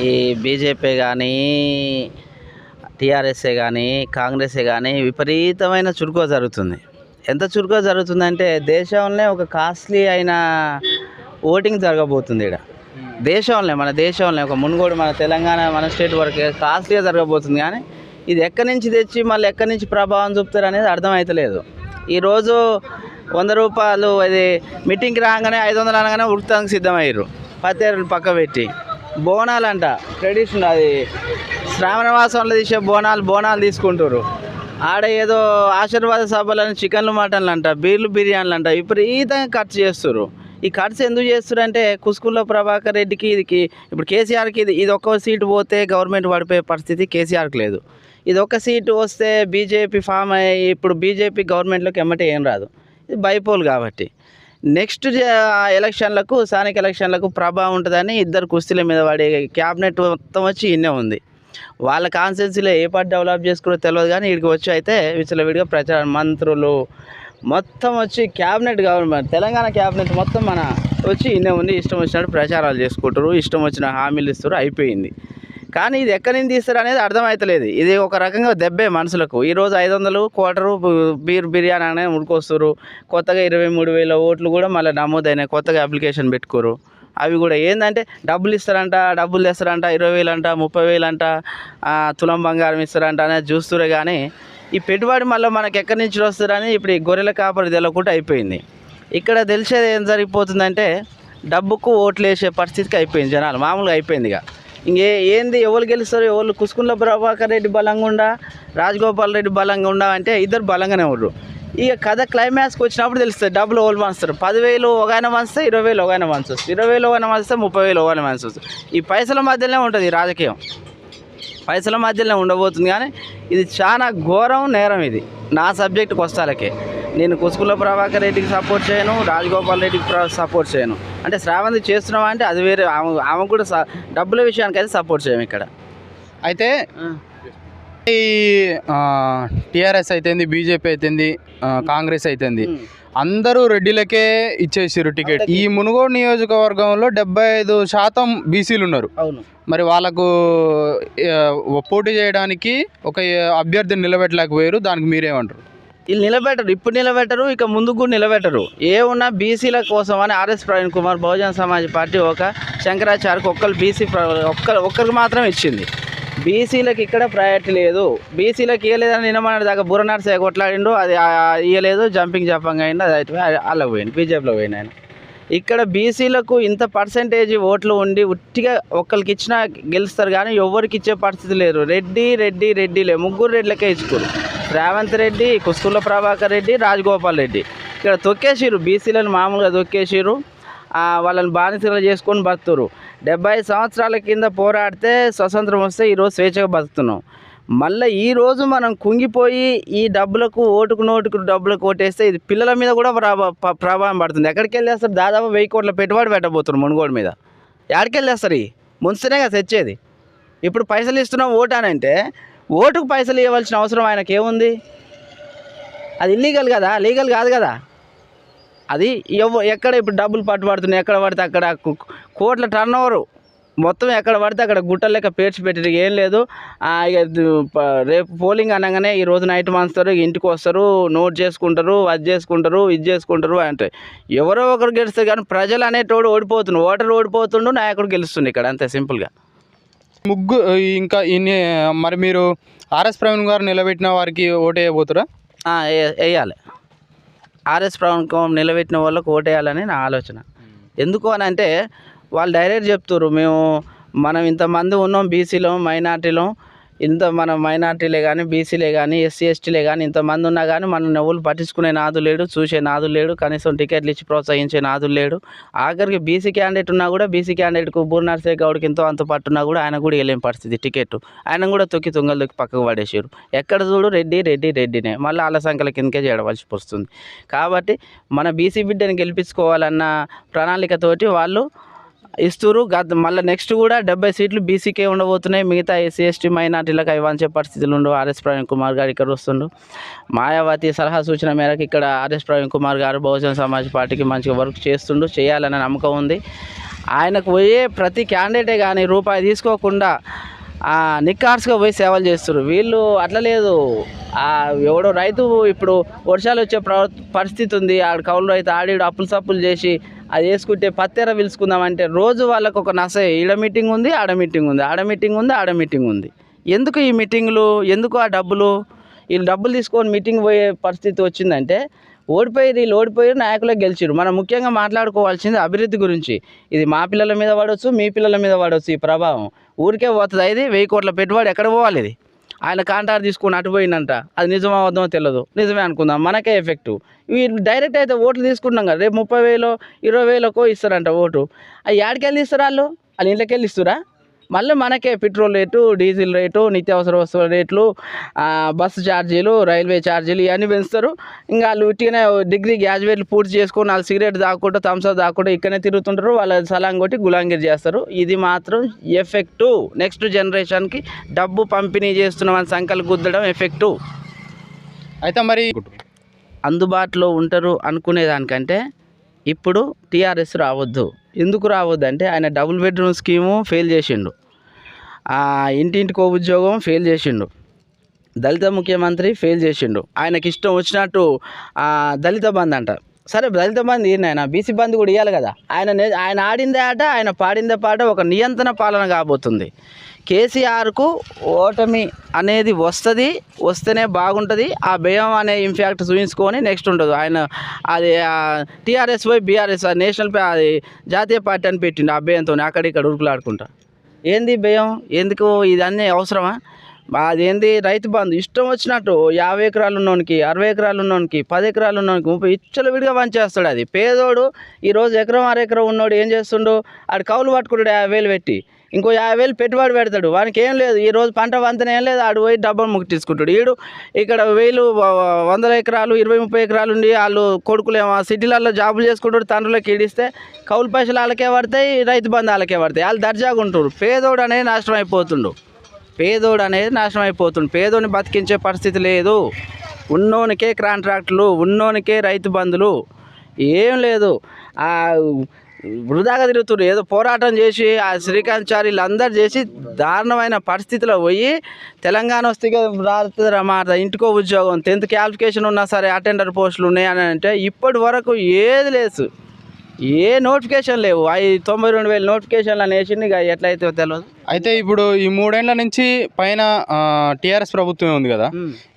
ఈ బీజేపీ కానీ టీఆర్ఎస్ఏ కానీ కాంగ్రెసే కానీ విపరీతమైన చురుకుగా జరుగుతుంది. ఎంత చురుకుగా జరుగుతుందంటే దేశంలో ఒక కాస్ట్లీ అయిన ఓటింగ్ జరగబోతుంది ఇక్కడ దేశంలో మన దేశంలో ఒక మునుగోడు మన తెలంగాణ మన స్టేట్ వరకు కాస్ట్లీగా జరగబోతుంది కానీ ఇది ఎక్కడి నుంచి తెచ్చి మళ్ళీ ఎక్కడి నుంచి ప్రభావం చూపుతారు అనేది అర్థమవుతలేదు ఈరోజు వంద రూపాయలు అది మీటింగ్కి రాగానే ఐదు వందలు అనగానే ఉడతానికి సిద్ధమయ్యారు. పత్తేరులు పక్క పెట్టి బోనాలంట. ట్రెడిషనల్ అది. శ్రావణ మాసంలో తీసే బోనాలు బోనాలు తీసుకుంటారు ఆడ ఏదో ఆశీర్వాద సభలను చికెన్లు మటన్లు అంట బీర్లు బిర్యానీలు అంట విపరీతంగా ఖర్చు చేస్తారు ఈ ఖర్చు ఎందుకు చేస్తారు అంటే కుస్కుల్లో ప్రభాకర్ రెడ్డికి ఇదికి ఇప్పుడు కేసీఆర్కి ఇది ఇది ఒక్క సీటు పోతే గవర్నమెంట్ పడిపోయే పరిస్థితి కేసీఆర్కి లేదు. ఇది ఒక్క సీటు వస్తే బీజేపీ ఫామ్ అయ్యి ఇప్పుడు బీజేపీ గవర్నమెంట్లోకి ఎమ్మటే ఏం రాదు. ఇది బైపోల్ కాబట్టి. నెక్స్ట్ ఎలక్షన్లకు స్థానిక ఎలక్షన్లకు ప్రభావం ఉంటుందని ఇద్దరు కుస్తీల మీద పడే క్యాబినెట్ మొత్తం వచ్చి ఇన్నే ఉంది. వాళ్ళ కాన్స్టెన్సీలో ఏ పార్టీ డెవలప్ చేసుకున్నారో తెలియదు కానీ ఇక్కడికి వచ్చి అయితే విచ్చలవిడిగా ప్రచారం మంత్రులు మొత్తం వచ్చి క్యాబినెట్ గవర్నమెంట్ తెలంగాణ క్యాబినెట్ మొత్తం మన వచ్చి ఇన్నే ఉంది. ఇష్టం వచ్చినట్టు ప్రచారాలు చేసుకుంటారు ఇష్టం వచ్చిన హామీలు ఇస్తారు అయిపోయింది. కానీ ఇది ఎక్కడి నుంచి తీస్తారు అనేది అర్థమవుతలేదు ఇది ఒక రకంగా దెబ్బే మనుషులకు. ఈరోజు ఐదు వందలు క్వార్టరు బీర్ బిర్యానీ అనే ఉడుకొస్తారు కొత్తగా ఇరవై మూడు వేల ఓట్లు కూడా మళ్ళీ నమోదైనాయి. కొత్తగా అప్లికేషన్ పెట్టుకోరు అవి కూడా ఏంటంటే డబ్బులు ఇస్తారంట డబ్బులు తెస్తారంట ఇరవై వేలు అంట ముప్పై వేలు అంట తులం బంగారం ఇస్తారంట అనేది చూస్తురే కానీ ఈ పెట్టుబడి మళ్ళీ మనకి ఎక్కడి నుంచి వస్తారని ఇప్పుడు ఈ గొర్రెల కాపరి తెలవకుండా అయిపోయింది. ఇక్కడ తెలిసేది ఏం జరిగిపోతుందంటే డబ్బుకు ఓట్లు వేసే పరిస్థితికి అయిపోయింది జనాలు. మామూలుగా అయిపోయింది ఇక ఇంకే ఏంది ఎవరు గెలుస్తారు ఎవరు కుసుకుల ప్రభాకర్ రెడ్డి బలంగా ఉండా రాజగోపాల్ రెడ్డి బలంగా ఉండా అంటే ఇద్దరు బలంగానే ఉండరు. ఇక కథ క్లైమాక్స్కి వచ్చినప్పుడు తెలుస్తుంది డబ్బులు ఓళ్ళు మంచుతారు పదివేలు ఒక మనిస్తే ఇరవై వేలు ఒక ఆయన వస్తుంది ఇరవై వేలు ఒక ఆయన ముప్పై వేలు ఒక ఆయన వస్తుంది. ఈ పైసల మధ్యలోనే ఉంటుంది రాజకీయం. పైసల మధ్యలో ఉండబోతుంది కానీ ఇది చాలా ఘోరం నేరం ఇది. నా సబ్జెక్టుకి వస్తాలకే. నేను కుసుకుల ప్రభాకర్ రెడ్డికి సపోర్ట్ చేయను రాజగోపాల్ రెడ్డికి సపోర్ట్ చేయను. అంటే శ్రావంతి చేస్తున్నావా అంటే అది వేరే ఆమె ఆమె కూడా డబ్బుల విషయానికి అయితే సపోర్ట్ చేయము ఇక్కడ. అయితే ఈ టీఆర్ఎస్ అయితేంది బీజేపీ అయితేంది కాంగ్రెస్ అయితేంది అందరూ రెడ్డిలకే ఇచ్చేసారు టికెట్. ఈ మునుగోడు నియోజకవర్గంలో డెబ్బై ఐదు శాతం బీసీలు ఉన్నారు. మరి వాళ్ళకు పోటీ చేయడానికి ఒక అభ్యర్థిని నిలబెట్టలేకపోయారు దానికి మీరేమంటారు? వీళ్ళు నిలబెట్టరు ఇప్పుడు నిలబెట్టరు ఇక ముందుకు కూడా నిలబెట్టరు. ఏ బీసీల కోసం అని R S Praveen Kumar Bahujan Samaj party ఒక శంకరాచార్యకు ఒక్కరు బీసీ ఒక్కరు ఒక్కరికి మాత్రం ఇచ్చింది. బీసీలకు ఇక్కడ ప్రయారిటీ లేదు. బీసీలకు ఇవ్వలేదని నిన్నమన్నాడు దాకా బుర్ర నర్సే కొట్లాడిండు అది ఇవ్వలేదు జంపింగ్ జంపంగ్ అయింది అది అయితే అలా పోయింది బీజేపీలో పోయింది ఆయన. ఇక్కడ బీసీలకు ఇంత పర్సంటేజ్ ఓట్లు ఉండి ఉట్టిగా ఒక్కరికి ఇచ్చినా గెలుస్తారు కానీ ఎవరికి ఇచ్చే పరిస్థితి లేరు రెడ్డి రెడ్డి రెడ్డిలే ముగ్గురు రెడ్లకే ఇచ్చుకోరు రేవంత్ రెడ్డి కుస్కుల ప్రభాకర్ రెడ్డి రాజగోపాల్ రెడ్డి. ఇక్కడ తొక్కేసిరు బీసీలను మామూలుగా తొక్కేసిరు వాళ్ళని బానిసలు చేసుకొని బతుకుతారు డెబ్బై సంవత్సరాల కింద పోరాడితే స్వతంత్రం వస్తే ఈరోజు స్వేచ్ఛగా బతుకుతున్నాం. మళ్ళీ ఈరోజు మనం కుంగిపోయి ఈ డబ్బులకు ఓటుకు నోటుకు డబ్బులకు ఓటేస్తే ఇది పిల్లల మీద కూడా ప్రభావం పడుతుంది. ఎక్కడికి వెళ్ళేస్తారు దాదాపు వెయ్యి కోట్ల పెట్టుబడి పెట్టబోతున్నారు మునుగోడు మీద. ఎక్కడికి వెళ్ళేస్తారు ఈ? ముంచుతేనే కదా తెచ్చేది. ఇప్పుడు పైసలు ఇస్తున్నాం ఓటానంటే ఓటుకు పైసలు ఇవ్వాల్సిన అవసరం ఆయనకి ఏముంది అది ఇల్లీగల్ కదా లీగల్ కాదు కదా. అది ఎవ ఎక్కడ ఇప్పుడు డబ్బులు పట్టుబడుతున్నాయి ఎక్కడ పడితే అక్కడ కోట్ల టర్న్ ఓవరు మొత్తం ఎక్కడ పడితే అక్కడ గుట్టలు లెక్క పేర్చి పెట్టి ఏం లేదు. ఇక రేపు పోలింగ్ అనగానే ఈ రోజు నైట్ మంచుతారు ఇంటికి వస్తారు నోట్ చేసుకుంటారు అది చేసుకుంటారు ఇది చేసుకుంటారు అంటే ఎవరో ఒకరు గెలుస్తారు కానీ ప్రజలు అనేటోడు ఓడిపోతుండు ఓటర్ ఓడిపోతుండు నాయకుడు గెలుస్తుంది ఇక్కడ అంతే సింపుల్గా. ముగ్గు ఇంకా ఇన్ని మరి మీరు ఆర్ఎస్ ప్రవీణ్ గారు నిలబెట్టిన వారికి ఓటు వేయబోతురా? వేయాలి. ఆర్ఎస్ ప్రవీణ్ కుమార్ నిలబెట్టిన వాళ్ళకు ఓటేయాలని నా ఆలోచన. ఎందుకు అని అంటే వాళ్ళు డైరెక్ట్ చెప్తారు మేము మనం ఇంతమంది ఉన్నాం బీసీలో మైనార్టీలో ఇంత మన మైనార్టీలే కానీ బీసీలే కానీ ఎస్సీ ఎస్టీలే కానీ ఇంతమంది ఉన్నా కానీ మనం ఎవరు పట్టించుకునే నాదు లేడు చూసే నాదు లేడు కనీసం టికెట్లు ఇచ్చి ప్రోత్సహించే నాదు లేడు. ఆఖరికి బీసీ క్యాండిడేట్ ఉన్నా కూడా బీసీ క్యాండిడేట్కు బూర్నర్సే గౌడ్కి ఎంతో అంత పట్టున్నా కూడా ఆయన కూడా వెళ్ళేం పరిస్థితి టికెట్ ఆయన కూడా తొక్కి తుంగలు తొక్కి పక్కకు పడేసారు. ఎక్కడ చూడు రెడ్డి రెడ్డి రెడ్డినే. మళ్ళీ ఆల సంఖ్యల కిందకే చేయవలసి వస్తుంది. కాబట్టి మన బీసీ బిడ్డని గెలిపించుకోవాలన్న ప్రణాళికతోటి వాళ్ళు ఇస్తురు. గత మళ్ళీ నెక్స్ట్ కూడా డెబ్బై సీట్లు బీసీకే ఉండబోతున్నాయి. మిగతా ఎస్సీ ఎస్టీ మైనార్టీలకు అవి వంచే పరిస్థితులు ఉండవు. ఆర్ఎస్ ప్రవీణ్ కుమార్ గారు ఇక్కడ వస్తుండు. మాయావతి సలహా సూచన మేరకు ఇక్కడ ఆర్ఎస్ ప్రవీణ్ కుమార్ గారు బహుజన సమాజ్ పార్టీకి మంచిగా వర్క్ చేస్తుండు. చేయాలనే నమ్మకం ఉంది. ఆయనకు పోయే ప్రతి క్యాండిడేటే కానీ రూపాయి తీసుకోకుండా నిక్కార్స్గా పోయి సేవలు చేస్తారు వీళ్ళు అట్లా లేదు. ఎవడో రైతు ఇప్పుడు వర్షాలు వచ్చే ప్ర పరిస్థితి ఉంది. ఆడు కౌలు రైతు ఆడి అప్పులు సప్పులు చేసి అది వేసుకుంటే పత్తెర పిలుచుకుందామంటే రోజు వాళ్ళకు ఒక నస ఈడ మీటింగ్ ఉంది ఆడ మీటింగ్ ఉంది ఆడ మీటింగ్ ఉంది ఆడ మీటింగ్ ఉంది. ఎందుకు ఈ మీటింగ్లు ఎందుకు ఆ డబ్బులు? వీళ్ళు డబ్బులు తీసుకొని మీటింగ్ పోయే పరిస్థితి వచ్చిందంటే ఓడిపోయి వీళ్ళు ఓడిపోయి నాయకులే గెలిచారు మనం ముఖ్యంగా మాట్లాడుకోవాల్సింది అభివృద్ధి గురించి. ఇది మా పిల్లల మీద పడవచ్చు మీ పిల్లల మీద పడవచ్చు ఈ ప్రభావం. ఊరికే పోతుంది ఇది? వెయ్యి కోట్ల పెట్టుబడి ఎక్కడ పోవాలి ఇది? ఆయన కాంటాక్ట్ తీసుకుని అటు పోయిందంట. అది నిజమో అబద్ధమో తెలియదు నిజమే అనుకుందాం. మనకే ఎఫెక్ట్ వీళ్ళు డైరెక్ట్ అయితే ఓట్లు తీసుకుంటున్నాం కదా. రేపు ముప్పై వేలో ఇరవై వేలకో ఇస్తారంట ఓటు. అవి ఏడికెళ్ళి ఇస్తారు వాళ్ళు? వాళ్ళ ఇంట్లోకి ఇస్తారా? మళ్ళీ మనకే పెట్రోల్ రేటు డీజిల్ రేటు నిత్యావసర వస్తువుల రేట్లు బస్సు ఛార్జీలు రైల్వే ఛార్జీలు ఇవన్నీ పెంచుతారు. ఇంకా వాళ్ళు ఉట్టిగానే డిగ్రీ గ్రాడ్యుయేట్లు పూర్తి చేసుకొని వాళ్ళు సిగరెట్ తాగకుండా థమ్స్అప్ తాగకుండా ఇక్కడనే తిరుగుతుంటారు. వాళ్ళ సలాం కొట్టి గులాంగిరి చేస్తారు. ఇది మాత్రం ఎఫెక్టు. నెక్స్ట్ జనరేషన్కి డబ్బు పంపిణీ చేస్తున్నామని సంకల్ గుద్దడం ఎఫెక్టు. అయితే మరి అందుబాటులో ఉంటారు అనుకునే దానికంటే ఇప్పుడు టీఆర్ఎస్ రావద్దు. ఎందుకు రావద్దంటే ఆయన డబుల్ బెడ్రూమ్ స్కీము ఫెయిల్ చేసిండు. ఇంటింటికో ఉద్యోగం ఫెయిల్ చేసిండు. దళిత ముఖ్యమంత్రి ఫెయిల్ చేసిండు. ఆయనకి ఇష్టం వచ్చినట్టు దళిత బంద్ అంట. సరే దళిత బంద్ ఈయన ఆయన? బీసీ బంద్ కూడా ఇవ్వాలి కదా. ఆయన ఆయన ఆడిందే ఆట ఆయన పాడిందే పాట ఒక నియంత్రణ పాలన కాబోతుంది. కేసీఆర్కు ఓటమి అనేది వస్తుంది వస్తేనే బాగుంటుంది. ఆ భయం అనే ఇంపాక్ట్ చూపించుకొని నెక్స్ట్ ఉంటుంది ఆయన అది టీఆర్ఎస్ పోయి బీఆర్ఎస్ నేషనల్ అది జాతీయ పార్టీ అని పెట్టిండు ఆ భయంతో అక్కడిక్కడ ఉరుకులాడుకుంటా. ఏంది భయం? ఎందుకు? ఇదన్నీ అవసరమా? అదేంది రైతు బంధు? ఇష్టం వచ్చినట్టు యాభై ఎకరాలు ఉన్నోనికి అరవై ఎకరాలు ఉన్నోనికి పది ఎకరాలు ఉన్నోనికి ముప్పై ఇచ్చలు విడిగా పనిచేస్తాడు అది. పేదోడు ఈరోజు ఎకరం అర ఎకరం ఉన్నోడు ఏం చేస్తుండు? ఆడు కౌలు పట్టుకుంటాడు యాభై వేలు పెట్టి. ఇంకో యాభై వేలు పెట్టుబడి పెడతాడు. వానికి ఏం లేదు. ఈ రోజు పంట వంతన ఏం లేదు. ఆడు పోయి డబ్బులు ముక్కించుకుంటాడు ఈడు ఇక్కడ వేలు వందల ఎకరాలు ఇరవై ముప్పై ఎకరాలు ఉండి వాళ్ళు కొడుకులేమో సిటీలలో జాబులు చేసుకుంటాడు తండ్రులకు ఈడిస్తే కౌలు పైసలు వాళ్ళకే పడతాయి రైతు బంధు వాళ్ళకే పడతాయి. వాళ్ళు దర్జాగా ఉంటారు పేదోడు అనేది నాశనం అయిపోతుండు. పేదోడు అనేది నాశనం అయిపోతుంది పేదోని బతికించే పరిస్థితి లేదు. ఉన్నోనికే కాంట్రాక్టులు ఉన్నోనికే రైతు బంధులు. ఏం లేదు. వృధాగా తిరుగుతున్నారు ఏదో పోరాటం చేసి ఆ శ్రీకాంత్ చారి వీళ్ళందరూ చేసి దారుణమైన పరిస్థితిలో పోయి తెలంగాణ వస్తే రాత్రి మాట ఇంటికో ఉద్యోగం టెన్త్ క్వాలిఫికేషన్ ఉన్నా సరే అటెండర్ పోస్టులు ఉన్నాయని అంటే ఇప్పటి వరకు ఏది లేదు. ఏ నోటిఫికేషన్ లేవు. అవి తొంభై రెండు వేల నోటిఫికేషన్లు అని వేసింది ఇక ఎట్లయితే తెలియదు అయితే ఇప్పుడు ఈ మూడేళ్ళ నుంచి పైన టీఆర్ఎస్ ప్రభుత్వమే ఉంది కదా.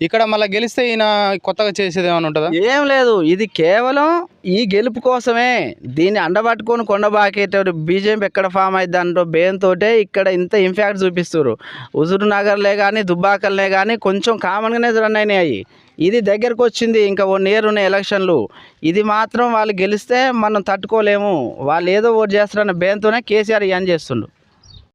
ఇక్కడ మళ్ళీ గెలిస్తే ఈయన కొత్తగా చేసేది ఏమైనా ఉంటుందా? ఏం లేదు. ఇది కేవలం ఈ గెలుపు కోసమే. దీన్ని అండబట్టుకొని కొండబాకేటప్పుడు బీజేపీ ఎక్కడ ఫామ్ అయింది అంటూ బేయంతో ఇక్కడ ఇంత ఇంపాక్ట్ చూపిస్తారు హుజూర్ నగర్లే కానీ దుబ్బాకల్నే కానీ కొంచెం కామన్గానే రన్ అయినాయి ఇది దగ్గరకు వచ్చింది ఇంకా వన్ ఇయర్ ఉన్న ఎలక్షన్లు. ఇది మాత్రం వాళ్ళు గెలిస్తే మనం తట్టుకోలేము. వాళ్ళు ఏదో ఓటు చేస్తారన్న భయంతోనే కేసీఆర్ ఇవన్నీ చేస్తుండు.